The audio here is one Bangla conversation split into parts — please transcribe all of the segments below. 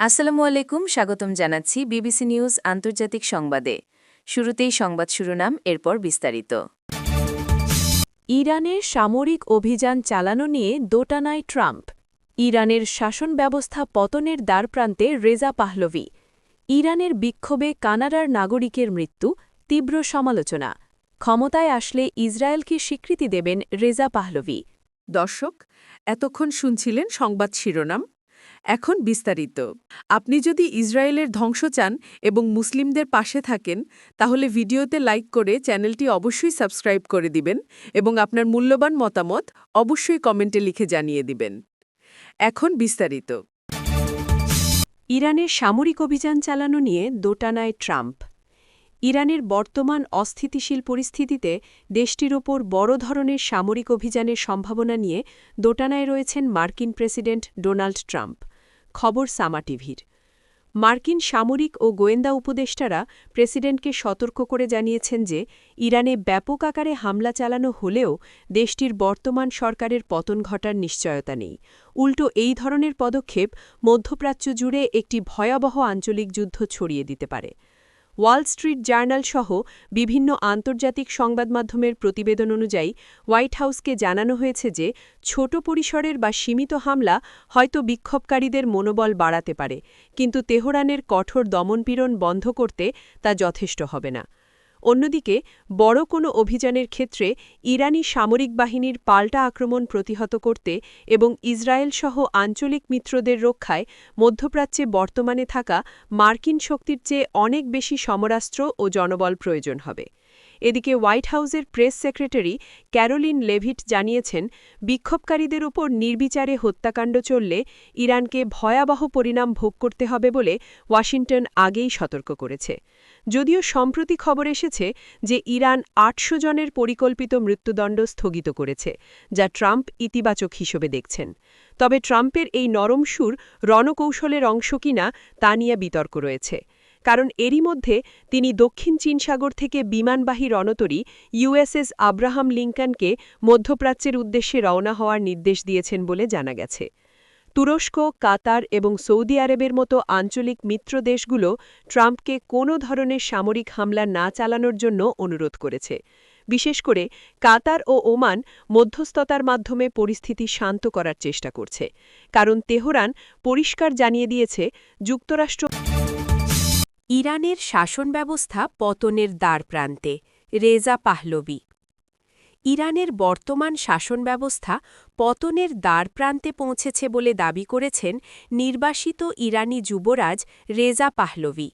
আসসালামু আলাইকুম, স্বাগতম জানাচ্ছি বিবিসি নিউজ আন্তর্জাতিক সংবাদে। শুরুতেই সংবাদ শিরোনাম, এরপর বিস্তারিত। ইরানের সামরিক অভিযান চালানো নিয়ে দোটানায় ট্রাম্প। ইরানের শাসন ব্যবস্থা পতনের দ্বারপ্রান্তে রেজা পাহলভি। ইরানের বিক্ষোভে কানাডার নাগরিকের মৃত্যু, তীব্র সমালোচনা। ক্ষমতায় আসলে ইসরায়েলকে স্বীকৃতি দেবেন রেজা পাহলভি। দর্শক, এতক্ষণ শুনছিলেন সংবাদ শিরোনাম। এখন বিস্তারিত। আপনি যদি ইসরায়েলের ধ্বংস চান এবং মুসলিমদের পাশে থাকেন, তাহলে ভিডিওতে লাইক করে চ্যানেলটি অবশ্যই সাবস্ক্রাইব করে দিবেন এবং আপনার মূল্যবান মতামত অবশ্যই কমেন্টে লিখে জানিয়ে দিবেন। এখন বিস্তারিত। ইরানের সামরিক অভিযান চালানো নিয়ে দোটানায় ট্রাম্প ইরানের বর্তমান অস্থিতিশীল পরিস্থিতিতে দেশটির ওপর বড় ধরনের সামরিক অভিযানের সম্ভাবনা নিয়ে দোটানায় রয়েছেন মার্কিন প্রেসিডেন্ট ডোনাল্ড ট্রাম্প। খবর সামা টিভির। মার্কিন সামরিক ও গোয়েন্দা উপদেষ্টারা প্রেসিডেন্টকে সতর্ক করে জানিয়েছেন যে, ইরানে ব্যাপক আকারে হামলা চালানো হলেও দেশটির বর্তমান সরকারের পতন ঘটার নিশ্চয়তা নেই। উল্টো এই ধরনের পদক্ষেপ মধ্যপ্রাচ্য জুড়ে একটি ভয়াবহ আঞ্চলিক যুদ্ধ ছড়িয়ে দিতে পারে। ওয়াল স্ট্রিট জার্নাল সহ বিভিন্ন আন্তর্জাতিক সংবাদ মাধ্যমের প্রতিবেদন অনুযায়ী হোয়াইট হাউসকে জানানো হয়েছে যে ছোট পরিসরের বা সীমিত হামলা হয়তো বিক্ষোভকারীদের মনোবল বাড়াতে পারে, কিন্তু তেহরানের কঠোর দমনপীড়ন বন্ধ করতে তা যথেষ্ট হবে না। অন্যদিকে, বড় কোনো অভিযানের ক্ষেত্রে ইরানি সামরিক বাহিনীর পাল্টা আক্রমণ প্রতিহত করতে এবং ইসরায়েলসহ আঞ্চলিক মিত্রদের রক্ষায় মধ্যপ্রাচ্যে বর্তমানে থাকা মার্কিন শক্তির চেয়ে অনেক বেশি সমরাস্ত্র ও জনবল প্রয়োজন হবে। এদিকে হোয়াইট হাউসের প্রেস সেক্রেটারি ক্যারোলিন লেভিট জানিয়েছেন, বিক্ষোভকারীদের ওপর নির্বিচারে হত্যাকাণ্ড চললে ইরানকে ভয়াবহ পরিণাম ভোগ করতে হবে বলে ওয়াশিংটন আগেই সতর্ক করেছে। যদিও সম্প্রতি খবর এসেছে যে ইরান আটশো জনের পরিকল্পিত মৃত্যুদণ্ড স্থগিত করেছে, যা ট্রাম্প ইতিবাচক হিসেবে দেখছেন। তবে ট্রাম্পের এই নরম সুর রণকৌশলের অংশ কিনা তা নিয়ে বিতর্ক রয়েছে। কারণ এরই মধ্যে তিনি দক্ষিণ চীন সাগর থেকে বিমানবাহী রণতরী ইউএসএস আব্রাহাম লিঙ্কনকে মধ্যপ্রাচ্যের উদ্দেশ্যে রওনা হওয়ার নির্দেশ দিয়েছেন বলে জানা গেছে। তুরস্ক, কাতার এবং সৌদি আরবের মতো আঞ্চলিক মিত্র দেশগুলো ট্রাম্পকে কোনো ধরনের সামরিক হামলা না চালানোর জন্য অনুরোধ করেছে। বিশেষ করে কাতার ও ওমান মধ্যস্থতার মাধ্যমে পরিস্থিতি শান্ত করার চেষ্টা করছে। কারণ তেহরান পরিষ্কার জানিয়ে দিয়েছে, যুক্তরাষ্ট্র ইরানের শাসন ব্যবস্থা পতনের দ্বার প্রান্তে রেজা পাহলবি ইরানের বর্তমান শাসন ব্যবস্থা পতনের দ্বারপ্রান্তে পৌঁছেছে বলে দাবি করেছেন নির্বাসিত ইরানি যুবরাজ রেজা পাহলভি।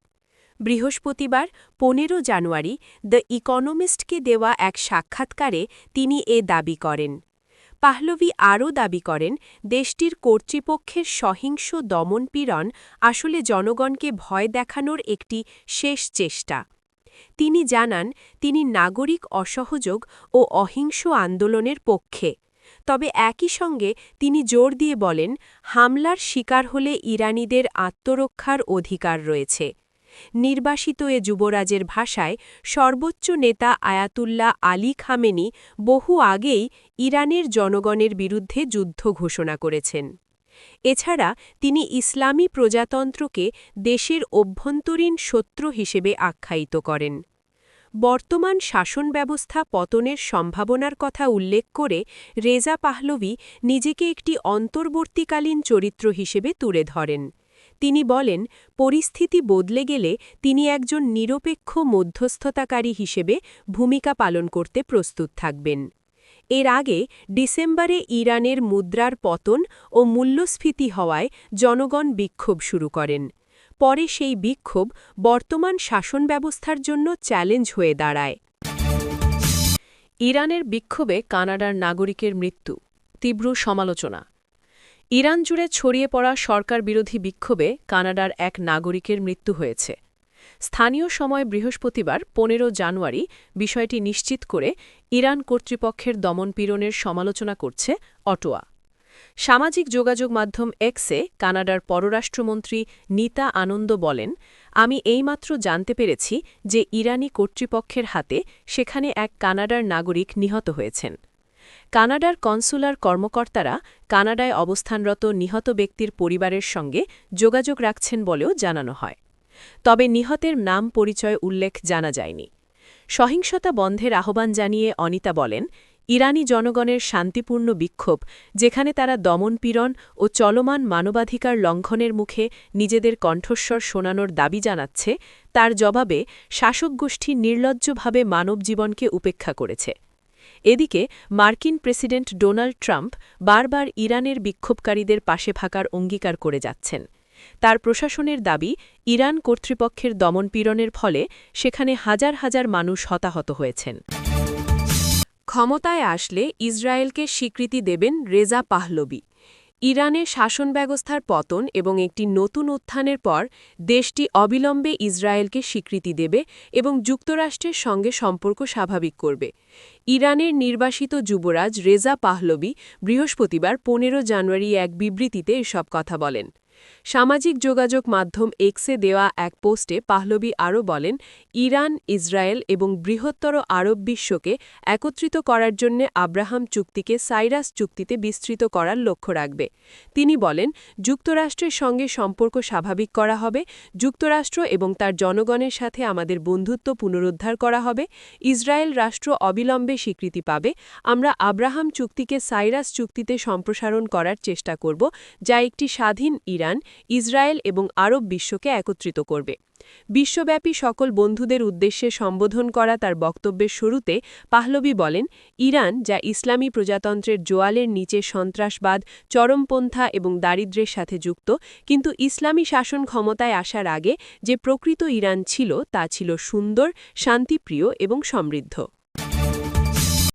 বৃহস্পতিবার, পনেরো জানুয়ারি, দ্য ইকোনমিস্টকে দেওয়া এক সাক্ষাৎকারে তিনি এ দাবি করেন। পাহলভি আরও দাবি করেন, দেশটির কর্তৃপক্ষের সহিংস দমনপীড়ন আসলে জনগণকে ভয় দেখানোর একটি শেষ চেষ্টা। তিনি জানান, তিনি নাগরিক অসহযোগ ও অহিংস আন্দোলনের পক্ষে। তবে একই সঙ্গে তিনি জোর দিয়ে বলেন, হামলার শিকার হলে ইরানিদের আত্মরক্ষার অধিকার রয়েছে। নির্বাসিত এ যুবরাজের ভাষায় সর্বোচ্চ নেতা আয়াতুল্লাহ আলী খামেনি বহু আগেই ইরানের জনগণের বিরুদ্ধে যুদ্ধ ঘোষণা করেছেন। এছাড়া তিনি ইসলামী প্রজাতন্ত্রকে দেশের অভ্যন্তরীণ শত্রু হিসেবে আখ্যায়িত করেন। বর্তমান শাসন ব্যবস্থা পতনের সম্ভাবনার কথা উল্লেখ করে রেজা পাহলভি নিজেকে একটি অন্তর্বর্তীকালীন চরিত্র হিসেবে তুলে ধরেন। তিনি বলেন, পরিস্থিতি বদলে গেলে তিনি একজন নিরপেক্ষ মধ্যস্থতাকারী হিসেবে ভূমিকা পালন করতে প্রস্তুত থাকবেন। এর আগে ডিসেম্বরে ইরানের মুদ্রার পতন ও মূল্যস্ফীতি হওয়ায় জনগণ বিক্ষোভ শুরু করেন। পরে সেই বিক্ষোভ বর্তমান শাসন ব্যবস্থার জন্য চ্যালেঞ্জ হয়ে দাঁড়ায়। ইরানের বিক্ষোভে কানাডার নাগরিকের মৃত্যু, তীব্র সমালোচনা। ইরান জুড়ে ছড়িয়ে পড়া সরকার বিরোধী বিক্ষোভে কানাডার এক নাগরিকের মৃত্যু হয়েছে। স্থানীয় সময় বৃহস্পতিবার, পনেরো জানুয়ারি, বিষয়টি নিশ্চিত করে ইরান কর্তৃপক্ষের দমনপীড়নের সমালোচনা করছে অটোয়া। সামাজিক যোগাযোগ মাধ্যম এক্সে কানাডার পররাষ্ট্রমন্ত্রী নীতা আনন্দ বলেন, আমি এইমাত্র জানতে পেরেছি যে ইরানি কর্তৃপক্ষের হাতে সেখানে এক কানাডার নাগরিক নিহত হয়েছেন। কানাডার কনসুলার কর্মকর্তারা কানাডায় অবস্থানরত নিহত ব্যক্তির পরিবারের সঙ্গে যোগাযোগ রাখছেন বলেও জানানো হয়। তবে নিহতের নাম পরিচয় উল্লেখ জানা যায়নি। সহিংসতা বন্ধের আহ্বান জানিয়ে অনিতা বলেন, ইরানি জনগণের শান্তিপূর্ণ বিক্ষোভ, যেখানে তারা দমনপীড়ন ও চলমান মানবাধিকার লঙ্ঘনের মুখে নিজেদের কণ্ঠস্বর শোনানোর দাবি জানাচ্ছে, তার জবাবে শাসক গোষ্ঠী নির্লজ্জভাবে মানব জীবনকে উপেক্ষা করেছে। এদিকে, মার্কিন প্রেসিডেন্ট ডোনাল্ড ট্রাম্প বারবার ইরানের বিক্ষোভকারীদের পাশে থাকার অঙ্গীকার করে যাচ্ছেন। তার প্রশাসনের দাবি, ইরান কর্তৃপক্ষের দমনপীড়নের ফলে সেখানে হাজার হাজার মানুষ হতাহত হয়েছেন। ক্ষমতায় আসলে ইসরায়েলকে স্বীকৃতি দেবেন রেজা পাহলবি ইরানে শাসন ব্যবস্থার পতন এবং একটি নতুন উত্থানের পর দেশটি অবিলম্বে ইসরায়েলকে স্বীকৃতি দেবে এবং যুক্তরাষ্ট্রের সঙ্গে সম্পর্ক স্বাভাবিক করবে। ইরানের নির্বাসিত যুবরাজ রেজা পাহলবি বৃহস্পতিবার পনেরো জানুয়ারি এক বিবৃতিতে এসব কথা বলেন। সামাজিক যোগাযোগ মাধ্যম এক্সে দেওয়া এক পোস্টে পাহলবি আরও বলেন, ইরান, ইসরায়েল এবং বৃহত্তর আরব বিশ্বকে একত্রিত করার জন্য আব্রাহাম চুক্তিকে সাইরাস চুক্তিতে বিস্তৃত করার লক্ষ্য রাখবে। তিনি বলেন, যুক্তরাষ্ট্রের সঙ্গে সম্পর্ক স্বাভাবিক করা হবে, যুক্তরাষ্ট্র এবং তার জনগণের সাথে আমাদের বন্ধুত্ব পুনরুদ্ধার করা হবে, ইসরায়েল রাষ্ট্র অবিলম্বে স্বীকৃতি পাবে, আমরা আব্রাহাম চুক্তিকে সাইরাস চুক্তিতে সম্প্রসারণ করার চেষ্টা করব, যা একটি স্বাধীন ইরান ইসরায়েল এবং আরব বিশ্বকে একত্রিত করবে। বিশ্বব্যাপী সকল বন্ধুদের উদ্দেশ্যে সম্বোধন করা তার বক্তব্যের শুরুতে পাহলবি বলেন, ইরান, যা ইসলামী প্রজাতন্ত্রের জোয়ালের নিচে সন্ত্রাসবাদ, চরমপন্থা এবং দারিদ্র্যের সাথে যুক্ত, কিন্তু ইসলামী শাসন ক্ষমতায় আসার আগে যে প্রকৃত ইরান ছিল তা ছিল সুন্দর, শান্তিপ্রিয় এবং সমৃদ্ধ।